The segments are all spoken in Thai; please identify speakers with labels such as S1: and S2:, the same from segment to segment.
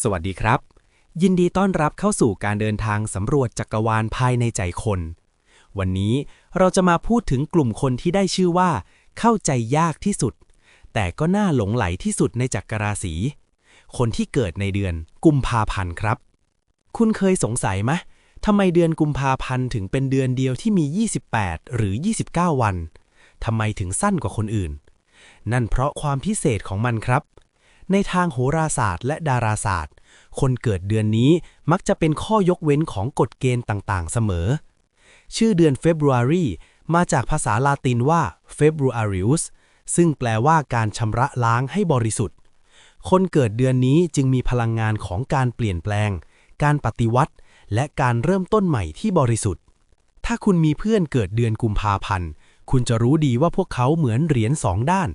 S1: สวัสดีครับ ยินดีต้อนรับเข้าสู่การเดินทางสำรวจจักรวาลภายในใจคน วันนี้เราจะมาพูดถึงกลุ่มคนที่ได้ชื่อว่า เข้าใจยากที่สุด แต่ก็น่าหลงไหลที่สุดในจักรราศี คนที่เกิดในเดือนกุมภาพันธ์ครับ คุณเคยสงสัยไหมทำไมเดือนกุมภาพันธ์ถึงเป็นเดือนเดียวที่มี 28 หรือ 29 วันทำไมถึงสั้นกว่าคนอื่น นั่นเพราะความพิเศษของมันครับ ในทางโหราศาสตร์และดาราศาสตร์ คนเกิดเดือนนี้มักจะเป็นข้อยกเว้นของกฎเกณฑ์ต่างๆ เสมอ ชื่อเดือน February มาจากภาษาลาตินว่า Februarius ซึ่งแปลว่าการชำระล้างให้บริสุทธิ์ คนเกิดเดือนนี้จึงมีพลังงานของการเปลี่ยนแปลง การปฏิวัติ และการเริ่มต้นใหม่ที่บริสุทธิ์ ถ้าคุณมีเพื่อนเกิดเดือนกุมภาพันธ์ คุณจะรู้ดีว่าพวกเขาเหมือนเหรียญสองด้าน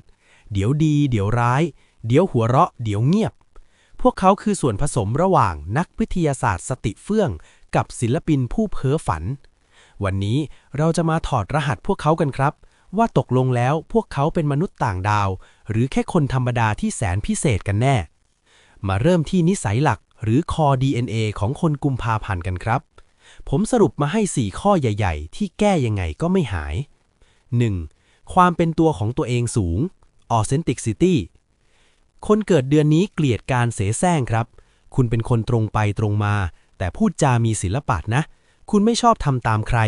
S1: เดี๋ยวดี เดี๋ยวร้าย เดี๋ยวหัวเราะ เดี๋ยวเงียบ พวกเขาคือส่วนผสมระหว่างนักวิทยาศาสตร์สติเฟื่อง กับศิลปินผู้เพ้อฝัน วันนี้เราจะมาถอดรหัสพวกเขากันครับ ว่าตกลงแล้วพวกเขาเป็นมนุษย์ต่างดาว หรือแค่คนธรรมดาที่แสนพิเศษกันแน่ มาเริ่มที่นิสัยหลักหรือคอ DNA ของคนกุมภาพันธ์กันครับ ผมสรุปมาให้ 4 ข้อใหญ่ ๆ ที่แก้ยังไงก็ไม่หาย 1. ความเป็นตัวของตัวเองสูง authenticity คนเกิดเดือนนี้เกลียดการเสแสร้งครับ คุณเป็นคนตรงไปตรงมา แต่พูดจามีศิลปะนะ คุณไม่ชอบทำตามใคร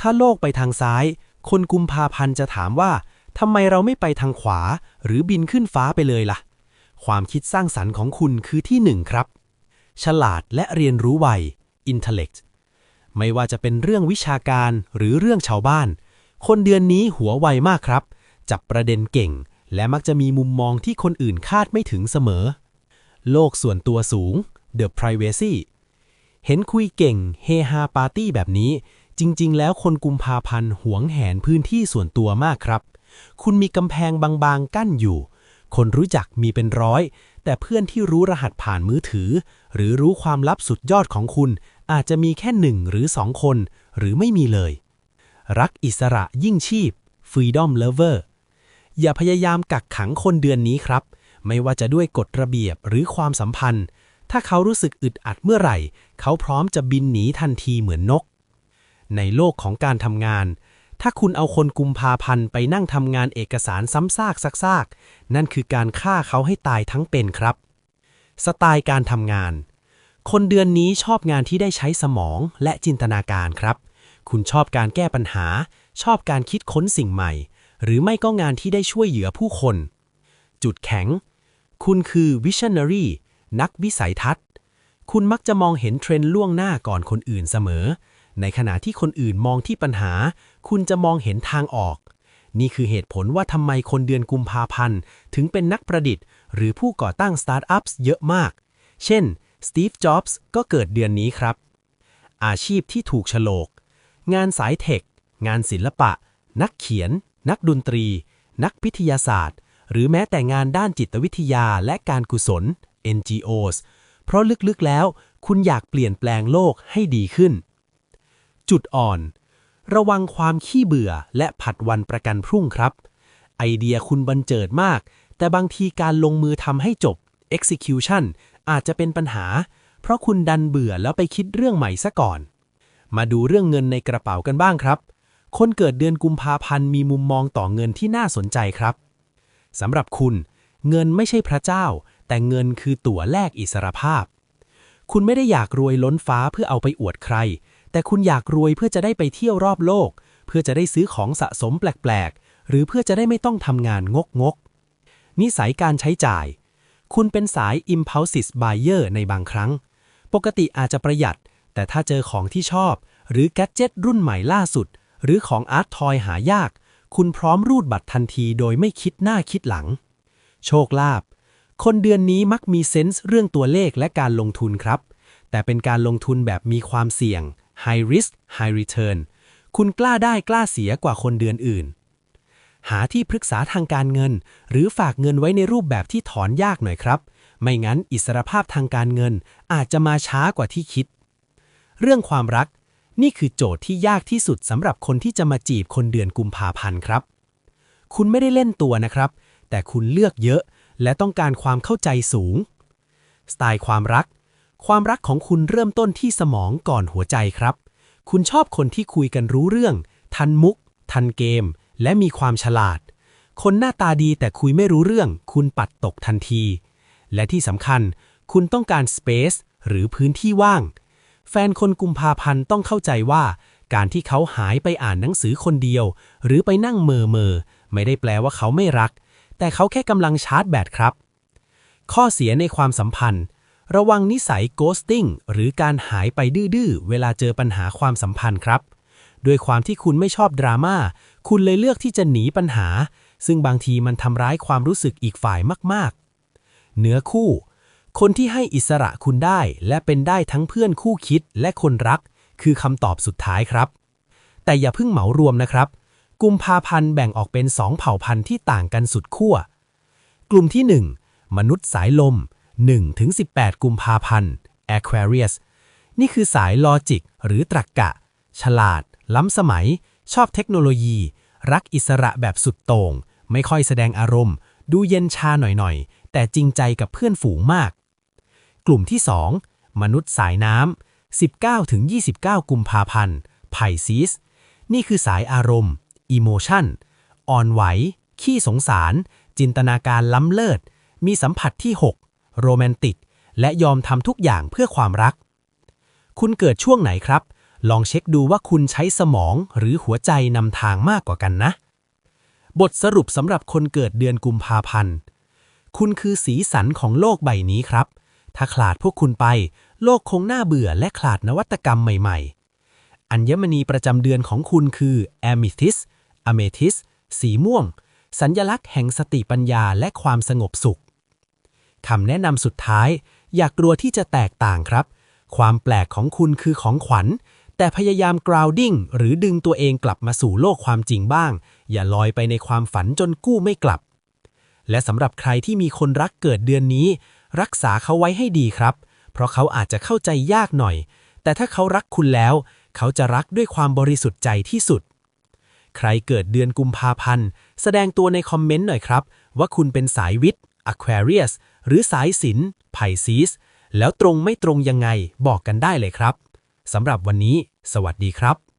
S1: ถ้าโลกไปทางซ้าย คนกุมภาพันธ์จะถามว่าทำไมเราไม่ไปทางขวา หรือบินขึ้นฟ้าไปเลยล่ะ ความคิดสร้างสรรค์ของคุณคือที่หนึ่งครับ ฉลาดและเรียนรู้ไว intellect ไม่ว่าจะเป็นเรื่องวิชาการหรือเรื่องชาวบ้าน คนเดือนนี้หัวไวมากครับ จับประเด็นเก่ง และมักจะมีมุมมองที่คนอื่นคาดไม่ถึงเสมอ โลกส่วนตัวสูง the privacy เห็นคุยเก่งเฮฮาปาร์ตี้แบบนี้ จริง ๆ แล้วคนกุมภาพันธ์หวงแหนพื้นที่ส่วนตัวมากครับ คุณมีกำแพงบางๆ กั้นอยู่ คนรู้จักมีเป็นร้อย แต่เพื่อนที่รู้รหัสผ่านมือถือ หรือรู้ความลับสุดยอดของคุณ อาจจะมีแค่หนึ่งหรือสองคน หรือไม่มีเลย รักอิสระยิ่งชีพ Freedom Lover อย่าพยายามกักขังคนเดือนนี้ครับ ไม่ว่าจะด้วยกฎระเบียบหรือความสัมพันธ์ ถ้าเขารู้สึกอึดอัดเมื่อไหร่ เขาพร้อมจะบินหนีทันทีเหมือนนก ในโลกของการทำงาน ถ้าคุณเอาคนกุมภาพันธ์ไปนั่งทำงานเอกสารซ้ำซากซากๆ นั่นคือการฆ่าเขาให้ตายทั้งเป็นครับ สไตล์การทำงาน คนเดือนนี้ชอบงานที่ได้ใช้สมองและจินตนาการครับ คุณชอบการแก้ปัญหา ชอบการคิดค้นสิ่งใหม่ หรือไม่ก็งานที่ได้ช่วยเหลือผู้คน จุดแข็ง คุณคือ visionary นักวิสัยทัศน์ คุณมักจะมองเห็นเทรนด์ล่วงหน้าก่อนคนอื่นเสมอ ในขณะที่คนอื่นมองที่ปัญหา คุณจะมองเห็นทางออก นี่คือเหตุผลว่าทำไมคนเดือนกุมภาพันธ์ ถึงเป็นนักประดิษฐ์ หรือผู้ก่อตั้งสตาร์ทอัพเยอะมาก เช่น สตีฟ จ็อบส์ ก็เกิดเดือนนี้ครับ อาชีพที่ถูกฉลก งานสายเทค งานศิลปะ นักเขียน นักดนตรี นักพิทยาศาสตร์ หรือแม้แต่งานด้านจิตวิทยาและการกุศล NGOs เพราะลึกๆแล้วคุณอยากเปลี่ยนแปลงโลกให้ดีขึ้น จุดอ่อน ระวังความขี้เบื่อและผัดวันประกันพรุ่งครับ ไอเดียคุณบันเจิดมาก แต่บางทีการลงมือทำให้จบ execution อาจจะเป็นปัญหา เพราะคุณดันเบื่อแล้วไปคิดเรื่องใหม่ซะก่อน มาดูเรื่องเงินในกระเป๋ากันบ้างครับ คนเกิดเดือนกุมภาพันธ์มีมุมมองต่อเงินที่น่าสนใจครับสำหรับคุณ เงินไม่ใช่พระเจ้า แต่เงินคือตั๋วแลกอิสรภาพ คุณไม่ได้อยากรวยล้นฟ้าเพื่อเอาไปอวดใคร แต่คุณอยากรวยเพื่อจะได้ไปเที่ยวรอบโลก เพื่อจะได้ซื้อของสะสมแปลกๆ หรือเพื่อจะได้ไม่ต้องทำงานงกงกนิสัยการใช้จ่าย คุณเป็นสาย impulsive buyer ในบางครั้ง ปกติอาจจะประหยัด แต่ถ้าเจอของที่ชอบ หรือแกดเจ็ตรุ่นใหม่ล่าสุด หรือของอาร์ตทอยหายาก คุณพร้อมรูดบัตรทันทีโดยไม่คิดหน้าคิดหลัง โชคลาภคนเดือนนี้มักมีเซนส์เรื่องตัวเลขและการลงทุนครับ แต่เป็นการลงทุนแบบมีความเสี่ยง high risk high return คุณกล้าได้กล้าเสียกว่าคนเดือนอื่น หาที่ปรึกษาทางการเงิน หรือฝากเงินไว้ในรูปแบบที่ถอนยากหน่อยครับ ไม่งั้นอิสรภาพทางการเงินอาจจะมาช้ากว่าที่คิด เรื่องความรัก นี่คือโจทย์ที่ยากที่สุดสำหรับคนที่จะมาจีบคนเดือนกุมภาพันธ์ครับ คุณไม่ได้เล่นตัวนะครับ แต่คุณเลือกเยอะ และต้องการความเข้าใจสูง สไตล์ความรัก ความรักของคุณเริ่มต้นที่สมองก่อนหัวใจครับ คุณชอบคนที่คุยกันรู้เรื่อง ทันมุก ทันเกม และมีความฉลาด คนหน้าตาดีแต่คุยไม่รู้เรื่อง คุณปัดตกทันที และที่สำคัญ คุณต้องการสเปซหรือพื้นที่ว่าง แฟนคนกุมภาพันธ์ต้องเข้าใจว่า การที่เขาหายไปอ่านหนังสือคนเดียว หรือไปนั่งเมอเมอไม่ได้แปลว่าเขาไม่รัก แต่เขาแค่กำลังชาร์จแบตครับ ข้อเสียในความสัมพันธ์ ระวังนิสัย ghosting หรือการหายไปดื้อๆ เวลาเจอปัญหาความสัมพันธ์ครับ ด้วยความที่คุณไม่ชอบดราม่าคุณเลยเลือกที่จะหนีปัญหา ซึ่งบางทีมันทำร้ายความรู้สึกอีกฝ่ายมากๆ เนื้อคู่ คนที่ให้อิสระคุณได้ และเป็นได้ทั้งเพื่อนคู่คิดและคนรัก คือคำตอบสุดท้ายครับ แต่อย่าเพิ่งเหมารวมนะครับ กุมภาพันธ์แบ่งออกเป็นสองเผ่าพันธุ์ที่ต่างกันสุดขั้ว กลุ่มที่ 1 มนุษย์สายลม1-18 กุมภาพันธ์ Aquarius นี่คือสายลอจิก หรือตรรกกะ ฉลาด ล้ำสมัย ชอบเทคโนโลยี รักอิสระแบบสุดโต่ง ไม่ค่อยแสดงอารมณ์ ดูเย็นชาหน่อยๆ แต่จริงใจกับเพื่อนฝูงมาก กลุ่มที่ 2 มนุษย์สายน้ำ 19-29 กุมภาพันธ์ Pisces นี่คือสายอารมณ์ Emotion อ่อนไหว ขี้สงสาร จินตนาการล้ำเลิศ มีสัมผัสที่ 6 โรแมนติก และยอมทำทุกอย่างเพื่อความรัก คุณเกิดช่วงไหนครับ ลองเช็คดูว่าคุณใช้สมองหรือหัวใจนำทางมากกว่ากันนะ บทสรุปสำหรับคนเกิดเดือนกุมภาพันธ์ คุณคือสีสันของโลกใบนี้ครับ ถ้าขาดพวกคุณไป โลกคงน่าเบื่อและขาดนวัตกรรมใหม่ ๆ อัญมณีประจำเดือนของคุณคือ Amethyst Amethyst สีม่วง สัญญลักษณ์แห่งสติปัญญาและความสงบสุขคำแนะนำสุดท้าย อย่ากกลัวที่จะแตกต่างครับ ความแปลกของคุณคือของขวัญ แต่พยายาม grounding หรือดึงตัวเองกลับมาสู่โลกความจริงบ้าง อย่าลอยไปในความฝันจนกู้ไม่กลับ และสำหรับใครที่มีคนรักเกิดเดือนนี้ รักษาเขาไว้ให้ดีครับ เพราะเขาอาจจะเข้าใจยากหน่อย แต่ถ้าเขารักคุณแล้ว เขาจะรักด้วยความบริสุทธิ์ใจที่สุด ใครเกิดเดือนกุมภาพันธ์ แสดงตัวในคอมเมนต์หน่อยครับ ว่าคุณเป็นสายวิทย์ Aquarius หรือสายศิลป์ Pisces แล้วตรงไม่ตรงยังไงบอกกันได้เลยครับสำหรับวันนี้ สวัสดีครับ